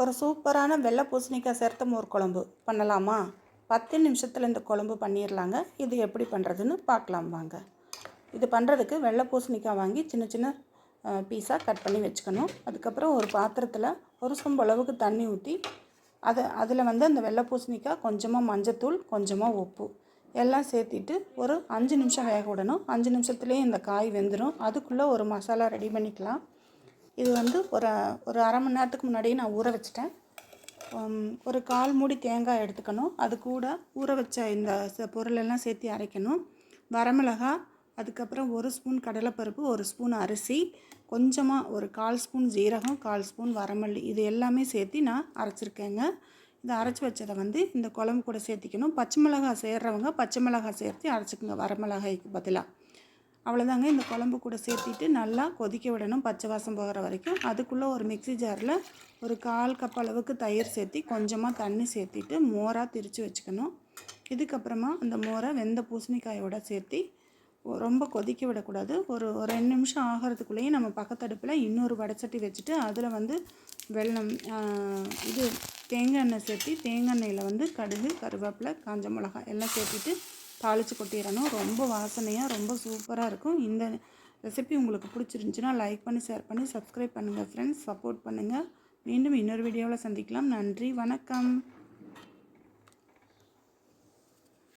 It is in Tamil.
ஒரு சூப்பரான வெள்ளை பூசணிக்காய் சேர்த்த மோர் குழம்பு பண்ணலாமா? பத்து நிமிஷத்தில் இந்த குழம்பு பண்ணிடலாங்க இது எப்படி பண்ணுறதுன்னு பார்க்கலாம் வாங்க. இது பண்ணுறதுக்கு வெள்ளை பூசணிக்காய் வாங்கி சின்ன சின்ன பீஸாக கட் பண்ணி வச்சுக்கணும். அதுக்கப்புறம் ஒரு பாத்திரத்தில் ஒரு சொம்பு அளவுக்கு தண்ணி ஊற்றி அதை அதில் வந்து அந்த வெள்ளை பூசணிக்காய் கொஞ்சமாக மஞ்சத்தூள் கொஞ்சமாக உப்பு எல்லாம் சேர்த்திட்டு ஒரு அஞ்சு நிமிஷம் வேக விடணும். அஞ்சு நிமிஷத்துலேயே இந்த காய் வெந்துடும் அதுக்குள்ளே ஒரு மசாலா ரெடி பண்ணிக்கலாம். இது வந்து ஒரு ஒரு அரை மணி நேரத்துக்கு முன்னாடியே நான் ஊற வச்சிட்டேன். ஒரு கால் மூடி தேங்காய் எடுத்துக்கணும். அது கூட ஊற வச்ச இந்த ச- பொருளெல்லாம் சேர்த்து அரைக்கணும். வரமிளகா அதுக்கப்புறம் ஒரு ஸ்பூன் கடலைப்பருப்பு ஒரு ஸ்பூன் அரிசி கொஞ்சமாக ஒரு கால் ஸ்பூன் ஜீரகம் கால் ஸ்பூன் வரமல்லி. இது எல்லாமே சேர்த்து நான் அரைச்சிருக்கேங்க. இதை அரைச்சி வச்சதை வந்து இந்த குழம்பு கூட சேர்த்திக்கணும். பச்சை மிளகாய் சேர்றவங்க பச்சை மிளகாய் சேர்த்து அரைச்சிக்கோங்க. வரமிளகாய்க்கு பதிலாக அவ்வளோதாங்க இந்த குழம்பு கூட சேர்த்திட்டு நல்லா கொதிக்க விடணும் பச்சை வாசம் போகிற வரைக்கும். அதுக்குள்ளே ஒரு மிக்ஸி ஜாரில் ஒரு கால் கப் அளவுக்கு தயிர் சேர்த்தி கொஞ்சமாக தண்ணி சேர்த்திட்டு மோராக திரித்து வச்சுக்கணும். இதுக்கப்புறமா அந்த மோரை வெந்த பூசணிக்காயோட சேர்த்தி ரொம்ப கொதிக்க விடக்கூடாது. ஒரு ஒரு ரெண்டு நிமிஷம் ஆகிறதுக்குள்ளேயே நம்ம பக்கத்தடுப்பில் இன்னொரு வடைச்சட்டி வச்சுட்டு அதில் வந்து வெல்லம் இது தேங்காய் எண்ணெய் சேர்த்தி தேங்காய் எண்ணெயில் வந்து கடுகு கருவேப்பிலை காஞ்ச மிளகாய் எல்லாம் சேர்த்திட்டு தாளித்து கொட்டிடணும். ரொம்ப வாசனையாக ரொம்ப சூப்பராக இருக்கும். இந்த ரெசிபி உங்களுக்கு பிடிச்சிருந்துச்சுன்னா லைக் பண்ணி ஷேர் பண்ணி சப்ஸ்கிரைப் பண்ணுங்கள் ஃப்ரெண்ட்ஸ் சப்போர்ட் பண்ணுங்கள் மீண்டும் இன்னொரு வீடியோவில் சந்திக்கலாம். நன்றி வணக்கம்.